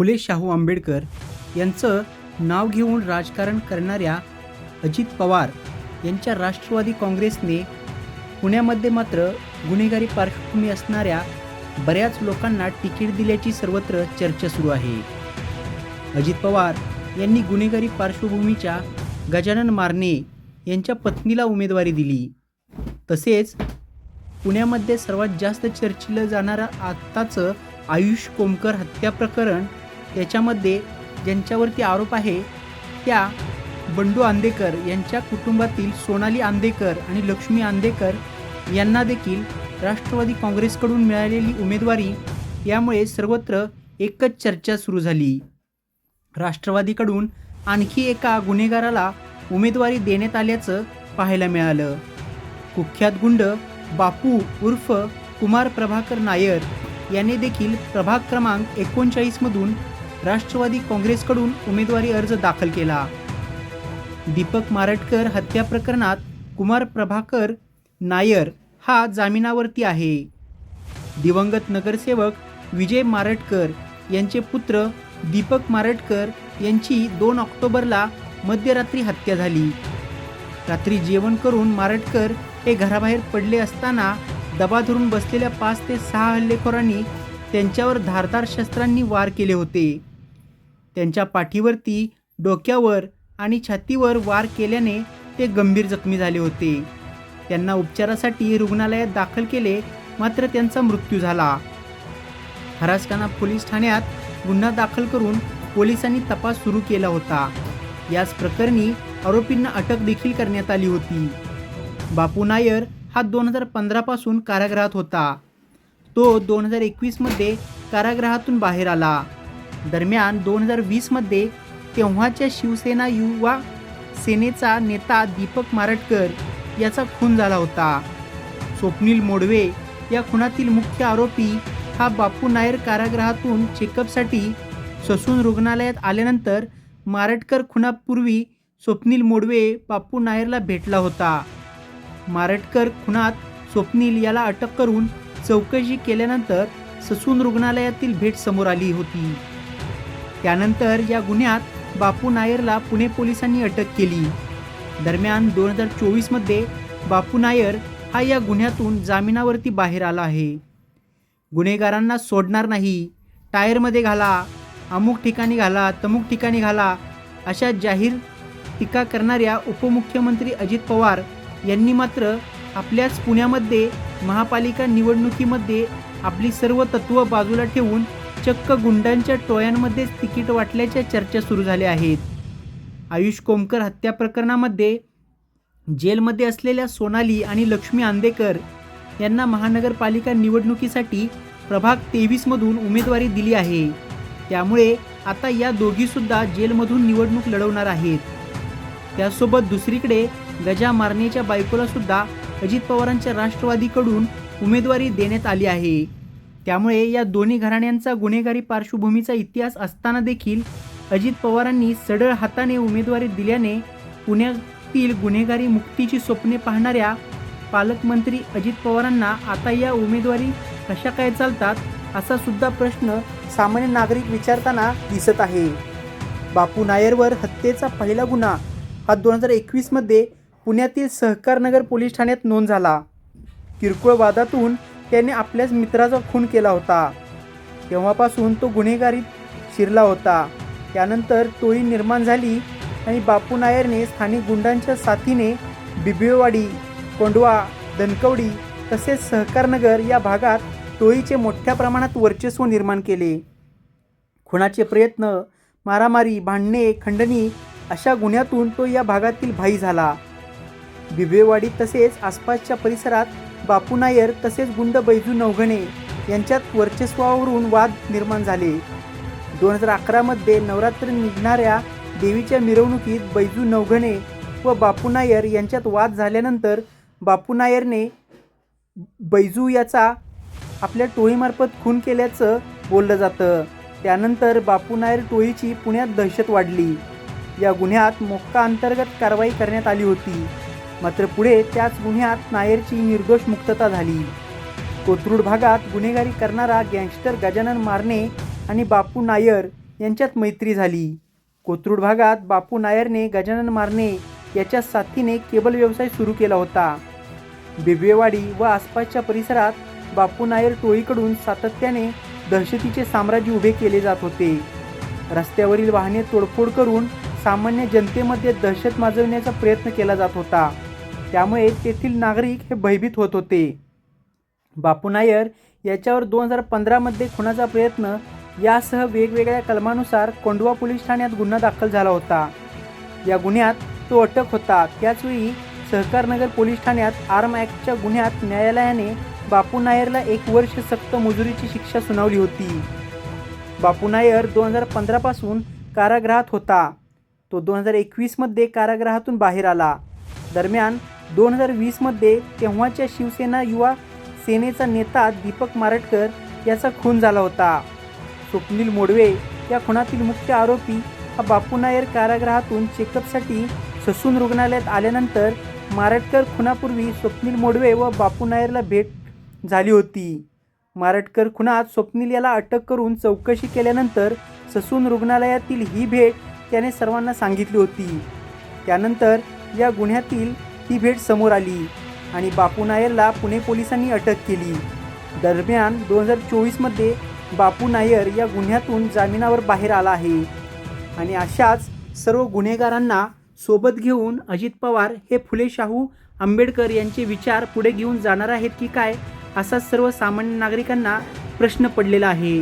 फुले शाहू आंबेडकर यांचं नाव घेऊन राजकारण करणाऱ्या अजित पवार यांच्या राष्ट्रवादी काँग्रेसने पुण्यामध्ये मात्र गुन्हेगारी पार्श्वभूमी असणाऱ्या बऱ्याच लोकांना तिकीट दिल्याची सर्वत्र चर्चा सुरू आहे. अजित पवार यांनी गुन्हेगारी पार्श्वभूमीच्या गजानन मारणे यांच्या पत्नीला उमेदवारी दिली. तसेच पुण्यामध्ये सर्वात जास्त चर्चिलं जाणारं आत्ताचं आयुष कोमकर हत्या प्रकरण याच्यामध्ये ज्यांच्यावरती आरोप आहे त्या बंडू आंदेकर यांच्या कुटुंबातील सोनाली आंदेकर आणि लक्ष्मी आंदेकर यांना देखील राष्ट्रवादी काँग्रेसकडून मिळालेली उमेदवारी यामुळे सर्वत्र एकच चर्चा सुरू झाली. राष्ट्रवादीकडून आणखी एका गुन्हेगाराला उमेदवारी देण्यात आल्याचं पाहायला मिळालं. कुख्यात गुंड बापू उर्फ कुमार प्रभाकर नायर याने देखील प्रभाग क्रमांक एकोणचाळीसमधून राष्ट्रवादी काँग्रेसकडून उमेदवारी अर्ज दाखल केला. दीपक मारटकर हत्या प्रकरणात कुमार प्रभाकर नायर हा जामिनावरती आहे. दिवंगत नगरसेवक विजय मारटकर यांचे पुत्र दीपक मारटकर यांची दोन ऑक्टोबरला मध्यरात्री हत्या झाली. रात्री जेवण करून मारटकर हे घराबाहेर पडले असताना दबा धरून बसलेल्या पाच ते सहा हल्लेखोरांनी त्यांच्यावर धारदार शस्त्रांनी वार केले होते. त्यांच्या पाठीवरती डोक्यावर आणि छातीवर वार केल्याने ते गंभीर जखमी झाले होते. त्यांना उपचारासाठी रुग्णालयात दाखल केले मात्र त्यांचा मृत्यू झाला. हरासखाना पोलीस ठाण्यात गुन्हा दाखल करून पोलिसांनी तपास सुरू केला होता. याच प्रकरणी आरोपींना अटक देखील करण्यात आली होती. बापू नायर हा दोन हजार पंधरापासून कारागृहात होता. तो दोन हजार एकवीसमध्ये कारागृहातून बाहेर आला. दरम्यान दोन हजार वीसमध्ये तेव्हाच्या शिवसेना युवा सेनेचा नेता दीपक मारटकर याचा खून झाला होता. स्वप्नील मोडवे या खुनातील मुख्य आरोपी हा बापू नायर कारागृहातून चेकअपसाठी ससून रुग्णालयात आल्यानंतर मारटकर खुनापूर्वी स्वप्नील मोडवे बापू नायरला भेटला होता. मारटकर खुनात स्वप्नील याला अटक करून चौकशी केल्यानंतर ससून रुग्णालयातील भेट समोर आली होती. त्यानंतर या गुन्ह्यात बापू नायरला पुणे पोलिसांनी अटक केली. दरम्यान दोन हजार चोवीसमध्ये बापू नायर हा या गुन्ह्यातून जामिनावरती बाहेर आला आहे. गुन्हेगारांना सोडणार नाही टायरमध्ये घाला अमुक ठिकाणी घाला तमुक ठिकाणी घाला अशा जाहीर टीका करणाऱ्या उपमुख्यमंत्री अजित पवार यांनी मात्र आपल्याच पुण्यामध्ये महापालिका निवडणुकीमध्ये आपली सर्व तत्त्व बाजूला ठेवून चक्क गुंडांच्या टोळ्यांमध्येच तिकीट वाटल्याच्या चर्चा सुरू झाल्या आहेत. आयुष कोमकर हत्या प्रकरणामध्ये जेलमध्ये असलेल्या सोनाली आणि लक्ष्मी आंदेकर यांना महानगरपालिका निवडणुकीसाठी प्रभाग तेवीसमधून उमेदवारी दिली आहे. त्यामुळे आता या दोघीसुद्धा जेलमधून निवडणूक लढवणार आहेत. त्यासोबत दुसरीकडे गजा मारनेच्या बायकोलासुद्धा अजित पवारांच्या राष्ट्रवादीकडून उमेदवारी देण्यात आली आहे. त्यामुळे या दोन्ही घराण्यांचा गुन्हेगारी पार्श्वभूमीचा इतिहास असताना देखील अजित पवारांनी सढळ हाताने उमेदवारी दिल्याने पुण्यातील गुन्हेगारी मुक्तीची स्वप्ने पाहणाऱ्या पालकमंत्री अजित पवारांना आता या उमेदवारी कशा काय चालतात असा सुद्धा प्रश्न सामान्य नागरिक विचारताना दिसत आहे. बापू नायरवर हत्येचा पहिला गुन्हा हा दोन हजार एकवीसमध्ये पुण्यातील सहकारनगर पोलीस ठाण्यात नोंद झाला. किरकोळ वादातून त्याने आपल्याच मित्राचा खून केला होता. तेव्हापासून तो गुन्हेगारीत शिरला होता. त्यानंतर टोळी निर्माण झाली आणि बापू नायरने स्थानिक गुंडांच्या साथीने बिबेवाडी कोंडवा दनकवडी तसेच सहकारनगर या भागात टोळीचे मोठ्या प्रमाणात वर्चस्व निर्माण केले. खुनाचे प्रयत्न मारामारी भांडणे खंडणी अशा गुन्ह्यातून तो या भागातील भाई झाला. बिबेवाडी तसेच आसपासच्या परिसरात बापू नायर तसेच गुंड बैजू नवघणे यांच्यात वर्चस्वावरून वाद निर्माण झाले. दोन हजार अकरामध्ये नवरात्र निघणाऱ्या देवीच्या मिरवणुकीत बैजू नवघणे व बापू नायर यांच्यात वाद झाल्यानंतर बापू नायरने बैजू याचा आपल्या टोळीमार्फत खून केल्याचं बोललं जातं. त्यानंतर बापू नायर टोळीची पुण्यात दहशत वाढली. या गुन्ह्यात मोक्का अंतर्गत कारवाई करण्यात आली होती. मात्र पुढे त्याच गुन्ह्यात नायरची निर्दोष मुक्तता झाली. कोथरूड भागात गुन्हेगारी करणारा गँगस्टर गजानन मारणे आणि बापू नायर यांच्यात मैत्री झाली. कोथरूड भागात बापू नायरने गजानन मारणे याच्या साथीने केबल व्यवसाय सुरू केला होता. बिबवेवाडी व आसपासच्या परिसरात बापू नायर टोळीकडून सातत्याने दहशतीचे साम्राज्य उभे केले जात होते. रस्त्यावरील वाहने तोडफोड करून सामान्य जनतेमध्ये दहशत माजवण्याचा प्रयत्न केला जात होता. त्यामुळे तेथील नागरिक हे भयभीत होत होते. बापू नायर याच्यावर दोन हजार पंधरामध्ये खुनाचा प्रयत्न यासह वेगवेगळ्या कलमानुसार कोंडवा पोलीस ठाण्यात गुन्हा दाखल झाला होता. या गुन्ह्यात तो अटक होता. त्याचवेळी सहकारनगर पोलीस ठाण्यात आर्म ॲक्टच्या गुन्ह्यात न्यायालयाने बापू नायरला एक वर्ष सक्त मजुरीची शिक्षा सुनावली होती. बापू नायर दोन हजार पंधरापासून कारागृहात होता. तो दोन हजार एकवीसमध्ये कारागृहातून बाहेर आला. दरम्यान दोन हजार वीसमध्ये तेव्हाच्या शिवसेना युवा सेनेचा नेता दीपक मारटकर याचा खून झाला होता. स्वप्नील मोडवे या खुनातील मुख्य आरोपी हा बापू नायर कारागृहातून चेकअपसाठी ससून रुग्णालयात आल्यानंतर मारटकर खुनापूर्वी स्वप्नील मोडवे व बापू नायरला भेट झाली होती. मारटकर खुनात स्वप्नील याला अटक करून चौकशी केल्यानंतर ससून रुग्णालयातील ही भेट त्याने सर्वांना सांगितली होती. त्यानंतर या गुन्ह्यातील ही भेट समोर आली आणि बापू नायरला पुणे पोलिसांनी अटक केली. दरम्यान दोन हजार चोवीसमध्ये बापू नायर या गुन्ह्यातून जामिनावर बाहेर आला आहे आणि अशाच सर्व गुन्हेगारांना सोबत घेऊन अजित पवार हे फुले शाहू आंबेडकर यांचे विचार पुढे घेऊन जाणार आहेत की काय असा सर्व सामान्य नागरिकांना प्रश्न पडलेला आहे.